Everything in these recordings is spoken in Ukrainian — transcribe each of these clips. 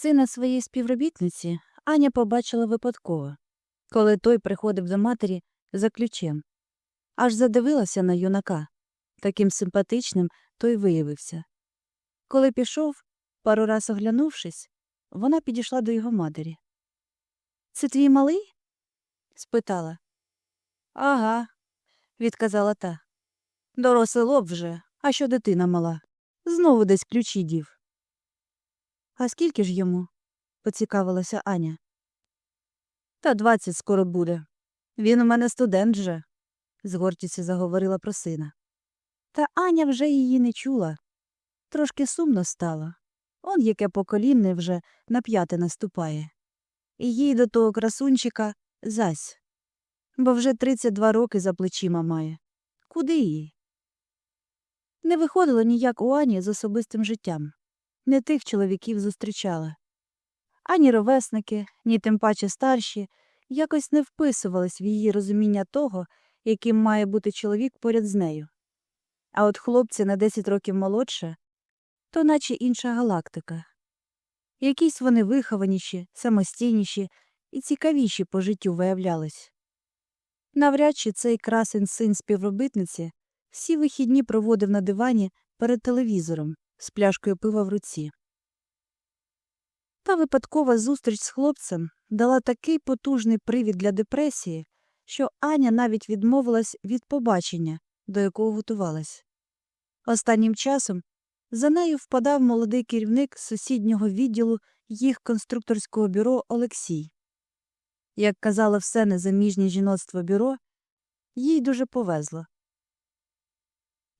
Сина своєї співробітниці Аня побачила випадково, коли той приходив до матері за ключем. Аж задивилася на юнака. Таким симпатичним той виявився. Коли пішов, пару раз оглянувшись, вона підійшла до його матері. Це твій малий? спитала. Ага, відказала та. Дорослий лоб вже, а що дитина мала. Знову десь ключі дів. А скільки ж йому? поцікавилася Аня. Та двадцять скоро буде. Він у мене студент же, з гордістю заговорила про сина. Та Аня вже її не чула. Трошки сумно стало. Он яке поколінне вже на п'яте наступає. І їй до того красунчика зась. Бо вже 32 роки за плечима має. Куди їй? Не виходило ніяк у Ані з особистим життям. Не тих чоловіків зустрічала. Ані ровесники, ні тим паче старші, якось не вписувались в її розуміння того, яким має бути чоловік поряд з нею. А от хлопці на 10 років молодше то наче інша галактика. Якісь вони вихованіші, самостійніші і цікавіші по життю виявлялись. Навряд чи цей красень син співробітниці всі вихідні проводив на дивані перед телевізором з пляшкою пива в руці. Та випадкова зустріч з хлопцем дала такий потужний привід для депресії, що Аня навіть відмовилась від побачення, до якого готувалась. Останнім часом за нею впадав молодий керівник сусіднього відділу їх конструкторського бюро Олексій. Як казало все незаміжнє жіноцтво бюро, їй дуже повезло.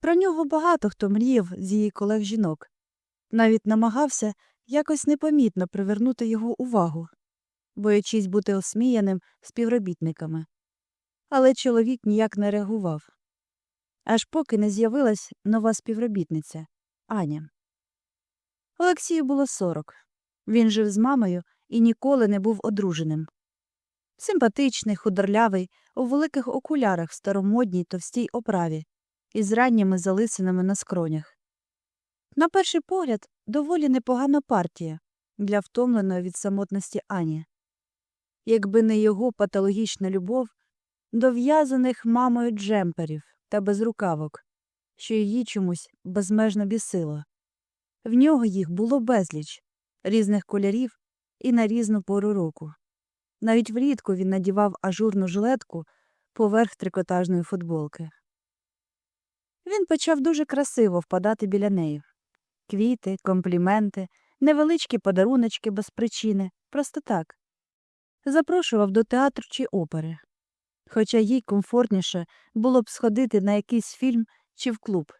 Про нього багато хто мріяв з її колег жінок, навіть намагався якось непомітно привернути його увагу, боячись бути осміяним співробітниками. Але чоловік ніяк не реагував. Аж поки не з'явилась нова співробітниця Аня. Олексію було сорок. Він жив з мамою і ніколи не був одруженим. Симпатичний, худорлявий, у великих окулярах в старомодній товстій оправі із ранніми залисинами на скронях. На перший погляд, доволі непогана партія для втомленої від самотності Ані. Якби не його патологічна любов до в'язаних мамою джемперів та безрукавок, що її чомусь безмежно бісило. В нього їх було безліч різних кольорів і на різну пору року. Навіть влітку він надівав ажурну жилетку поверх трикотажної футболки. Він почав дуже красиво впадати біля неї. Квіти, компліменти, невеличкі подаруночки без причини, просто так. Запрошував до театру чи опери. Хоча їй комфортніше було б сходити на якийсь фільм чи в клуб.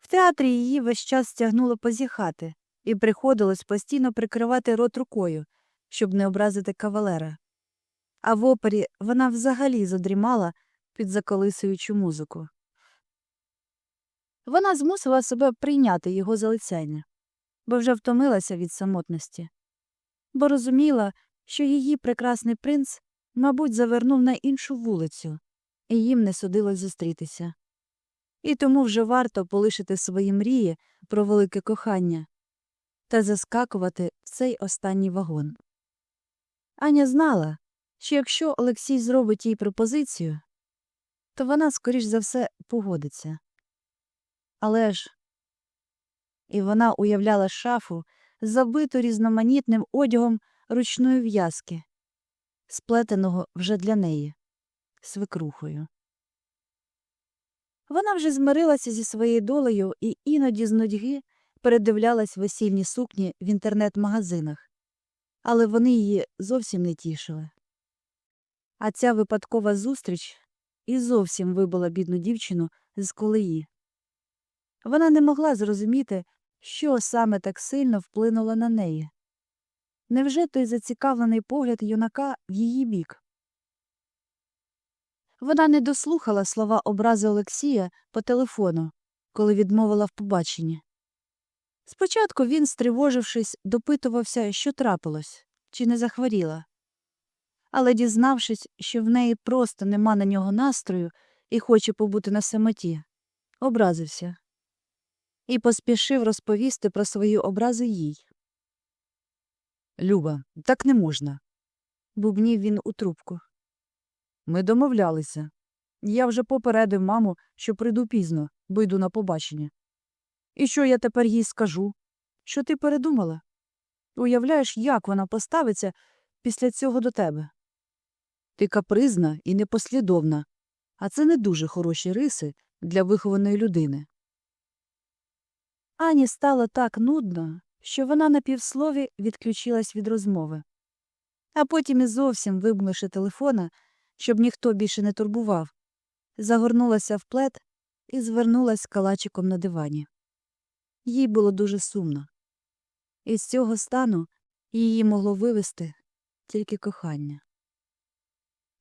В театрі її весь час стягнуло позіхати, і приходилось постійно прикривати рот рукою, щоб не образити кавалера. А в опері вона взагалі задрімала під заколисуючу музику. Вона змусила себе прийняти його залицяння, бо вже втомилася від самотності, бо розуміла, що її прекрасний принц, мабуть, завернув на іншу вулицю, і їм не судилось зустрітися. І тому вже варто полишити свої мрії про велике кохання та заскакувати в цей останній вагон. Аня знала, що якщо Олексій зробить їй пропозицію, то вона, скоріш за все, погодиться. Але ж і вона уявляла шафу, забиту різноманітним одягом ручної в'язки, сплетеного вже для неї, свекрухою. Вона вже змирилася зі своєю долею і іноді з нудьги передивлялась весільні сукні в інтернет-магазинах, але вони її зовсім не тішили. А ця випадкова зустріч і зовсім вибила бідну дівчину з колеї. Вона не могла зрозуміти, що саме так сильно вплинуло на неї. Невже той зацікавлений погляд юнака в її бік? Вона не дослухала слова образи Олексія по телефону, коли відмовила в побаченні. Спочатку він, стривожившись, допитувався, що трапилось, чи не захворіла. Але, дізнавшись, що в неї просто нема на нього настрою і хоче побути на самоті, образився і поспішив розповісти про свою образу їй. Люба, так не можна. бубнів він у трубку. Ми домовлялися. Я вже попередив маму, що прийду пізно, бо йду на побачення. І що я тепер їй скажу? Що ти передумала? Уявляєш, як вона поставиться після цього до тебе? Ти капризна і непослідовна, а це не дуже хороші риси для вихованої людини. Ані стало так нудно, що вона на півслові відключилась від розмови. А потім і зовсім вимкнувши телефона, щоб ніхто більше не турбував, загорнулася в плед і звернулась калачиком на дивані. Їй було дуже сумно. Із цього стану її могло вивести тільки кохання.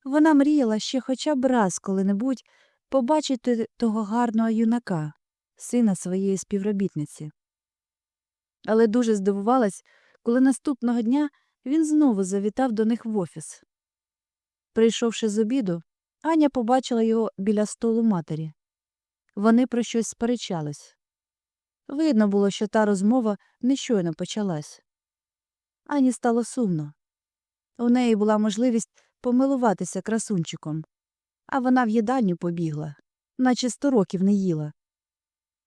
Вона мріяла ще хоча б раз коли-небудь побачити того гарного юнака, сина своєї співробітниці. Але дуже здивувалась, коли наступного дня він знову завітав до них в офіс. Прийшовши з обіду, Аня побачила його біля столу матері. Вони про щось сперечались. Видно було, що та розмова нещойно почалась. Ані стало сумно. У неї була можливість помилуватися красунчиком, а вона в їдальню побігла, наче сто років не їла.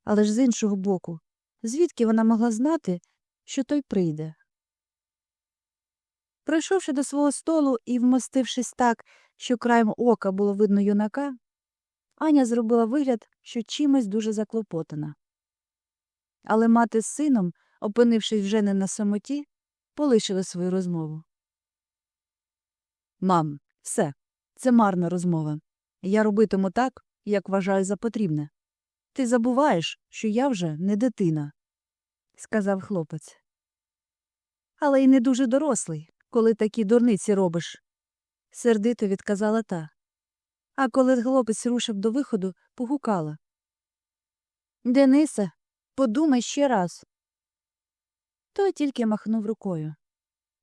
Але ж з іншого боку, звідки вона могла знати, що той прийде? Прийшовши до свого столу і вмостившись так, що краєм ока було видно юнака, Аня зробила вигляд, що чимось дуже заклопотана. Але мати з сином, опинившись вже не на самоті, полишили свою розмову. Мам, все, це марна розмова. Я робитиму так, як вважаю за потрібне. Ти забуваєш, що я вже не дитина. сказав хлопець. Але й не дуже дорослий, коли такі дурниці робиш, сердито відказала та. А коли хлопець рушив до виходу, погукала. Денисе, подумай ще раз. Той тільки махнув рукою.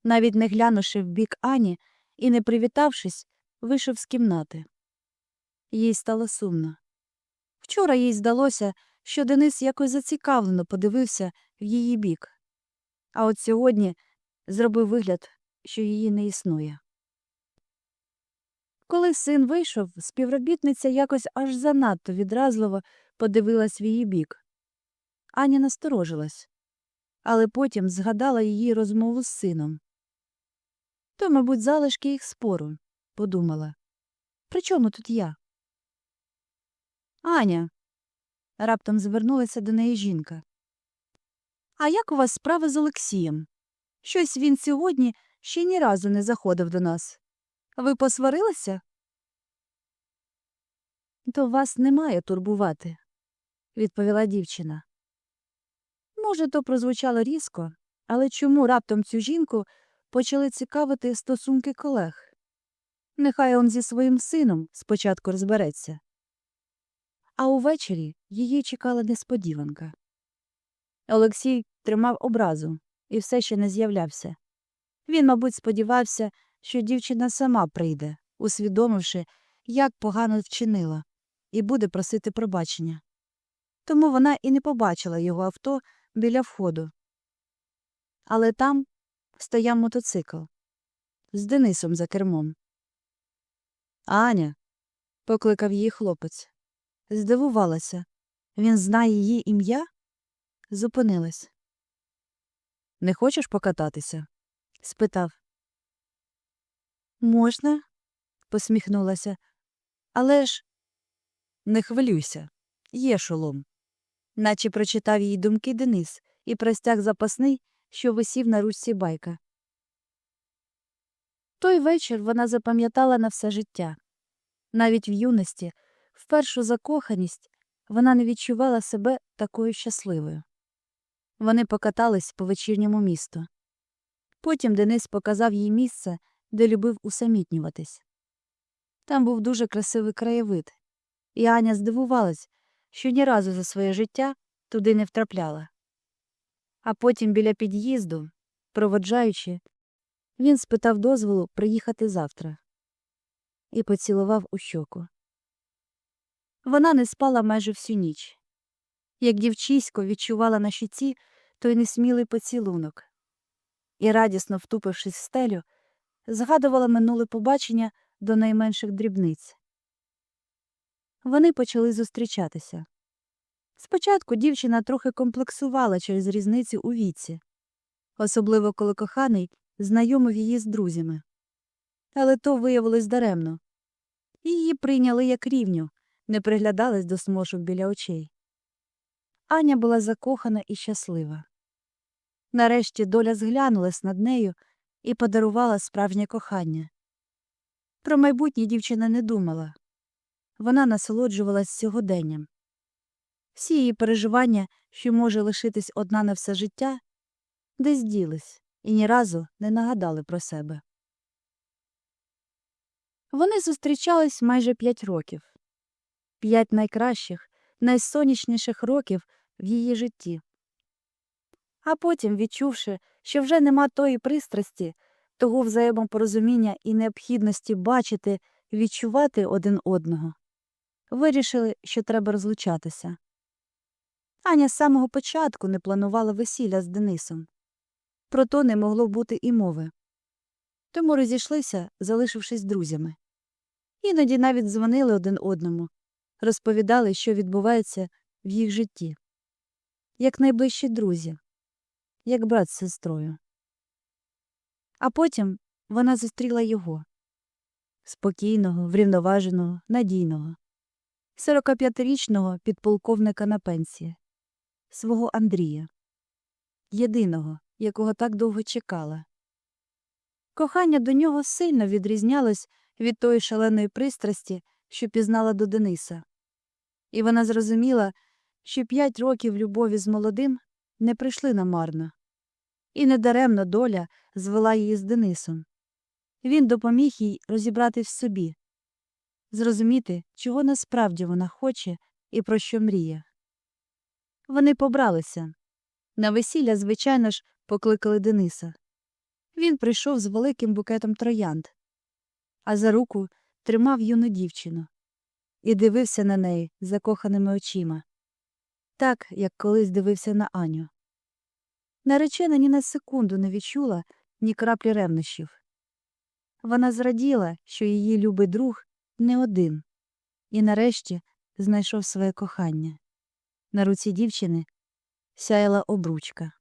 Навіть не глянувши в бік Ані і не привітавшись, вийшов з кімнати. Їй стало сумно. Вчора їй здалося, що Денис якось зацікавлено подивився в її бік, а от сьогодні зробив вигляд, що її не існує. Коли син вийшов, співробітниця якось аж занадто відразливо подивилась в її бік. Аня насторожилась, але потім згадала її розмову з сином. То, мабуть, залишки їх спору, подумала. При чому тут я? Аня. раптом звернулася до неї жінка. А як у вас справи з Олексієм? Щось він сьогодні ще ні разу не заходив до нас. Ви посварилися? То вас немає турбувати, відповіла дівчина. Може, то прозвучало різко, але чому раптом цю жінку почали цікавити стосунки колег? Нехай он зі своїм сином спочатку розбереться. А увечері її чекала несподіванка. Олексій тримав образу і все ще не з'являвся. Він, мабуть, сподівався, що дівчина сама прийде, усвідомивши, як погано вчинила, і буде просити пробачення. Тому вона і не побачила його авто біля входу. Але там стояв мотоцикл з Денисом за кермом. Аня. покликав її хлопець. Здивувалася. Він знає її ім'я? Зупинилась. Не хочеш покататися? спитав. Можна? посміхнулася. Але ж Не хвилюйся. Є шолом. наче прочитав її думки Денис і простяг запасний, що висів на ручці байка. Той вечір вона запам'ятала на все життя. Навіть в юності, в закоханість, вона не відчувала себе такою щасливою. Вони покатались по вечірньому місту. Потім Денис показав їй місце, де любив усамітнюватись. Там був дуже красивий краєвид, і Аня здивувалась, що ні разу за своє життя туди не втрапляла. А потім біля під'їзду, проводжаючи, він спитав дозволу приїхати завтра і поцілував у щоку. Вона не спала майже всю ніч. Як дівчисько відчувала на щиці той несмілий поцілунок. і, радісно втупившись в стелю, згадувала минуле побачення до найменших дрібниць. Вони почали зустрічатися. Спочатку дівчина трохи комплексувала через різницю у віці, особливо коли коханий знайомив її з друзями. Але то виявилось даремно. Її прийняли як рівню, не приглядались до смошок біля очей. Аня була закохана і щаслива. Нарешті доля зглянулась над нею і подарувала справжнє кохання. Про майбутнє дівчина не думала. Вона насолоджувалась сьогоденням. Всі її переживання, що може лишитись одна на все життя, десь ділись і ні разу не нагадали про себе. Вони зустрічались майже п'ять років п'ять найкращих, найсонячніших років в її житті. А потім, відчувши, що вже нема тої пристрасті, того взаємопорозуміння і необхідності бачити, відчувати один одного, вирішили, що треба розлучатися. Аня з самого початку не планувала весілля з Денисом. Про то не могло бути і мови. Тому розійшлися, залишившись друзями. Іноді навіть дзвонили один одному, розповідали, що відбувається в їх житті, як найближчі друзі, як брат з сестрою. А потім вона зустріла його. Спокійного, врівноваженого, надійного, 45-річного підполковника на пенсії, свого Андрія, єдиного, якого так довго чекала. Кохання до нього сильно відрізнялось від тої шаленої пристрасті, що пізнала до Дениса. І вона зрозуміла, що п'ять років любові з молодим не прийшли намарно. І недаремно доля звела її з Денисом. Він допоміг їй розібрати в собі, зрозуміти, чого насправді вона хоче і про що мріє. Вони побралися. На весілля, звичайно ж, покликали Дениса. Він прийшов з великим букетом троянд, а за руку тримав юну дівчину і дивився на неї закоханими очима, так, як колись дивився на Аню. Наречена ні на секунду не відчула ні краплі ревнощів. Вона зраділа, що її любий друг не один, і нарешті знайшов своє кохання. На руці дівчини сяяла обручка.